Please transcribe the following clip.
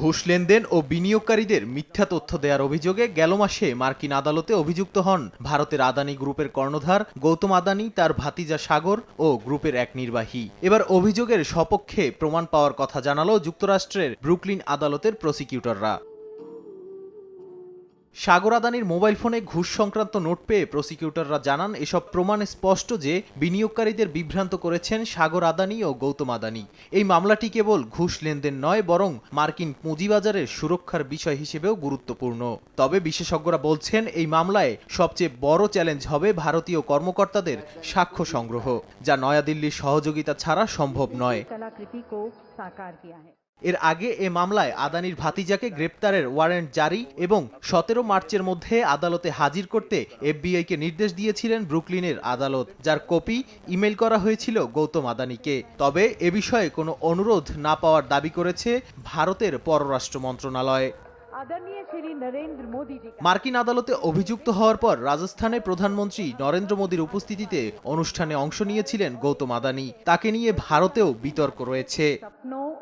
ঘুষ লেনদেন ও বিনিয়োগকারীদের মিথ্যা তথ্য দেওয়ার অভিযোগে গেল মাসে মার্কিন আদালতে অভিযুক্ত হন ভারতের আদানি গ্রুপের কর্ণধার গৌতম আদানি, তার ভাতিজা সাগর ও গ্রুপের এক নির্বাহী। এবার অভিযোগের সপক্ষে প্রমাণ পাওয়ার কথা জানালো যুক্তরাষ্ট্রের ব্রুকলিন আদালতের প্রসিকিউটররা। সাগর আদানির মোবাইল ফোনে ঘুষ সংক্রান্ত নোট পেয়ে প্রসিকিউটররা জানান, এসব প্রমাণে স্পষ্ট যে বিনিয়োগকারীদের বিভ্রান্ত করেছেন সাগর আদানি ও গৌতম আদানি। এই মামলাটি কেবল ঘুষ লেনদেন নয়, বরং মার্কিন পুঁজিবাজারের সুরক্ষার বিষয় হিসেবেও গুরুত্বপূর্ণ। তবে বিশেষজ্ঞরা বলছেন, এই মামলায় সবচেয়ে বড় চ্যালেঞ্জ হবে ভারতীয় কর্মকর্তাদের সাক্ষ্য সংগ্রহ, যা নয়াদিল্লির সহযোগিতা ছাড়া সম্ভব নয়। এর আগে এ মামলায় আদানির ভাতিজাকে গ্রেপ্তারের ওয়ারেন্ট জারি এবং সতেরো মার্চের মধ্যে আদালতে হাজির করতে এফবিআইকে নির্দেশ দিয়েছিলেন ব্রুকলিনের আদালত যার কপি ইমেল করা হয়েছিল গৌতম আদানিকে। তবে এ বিষয়ে কোনো অনুরোধ না পাওয়ার দাবি করেছে ভারতের পররাষ্ট্র মন্ত্রণালয়। মার্কিন আদালতে অভিযুক্ত হওয়ার পর রাজস্থানে প্রধানমন্ত্রী নরেন্দ্র মোদীর উপস্থিতিতে অনুষ্ঠানে অংশ নিয়েছিলেন গৌতম আদানি। তাকে নিয়ে ভারতেও বিতর্ক রয়েছে।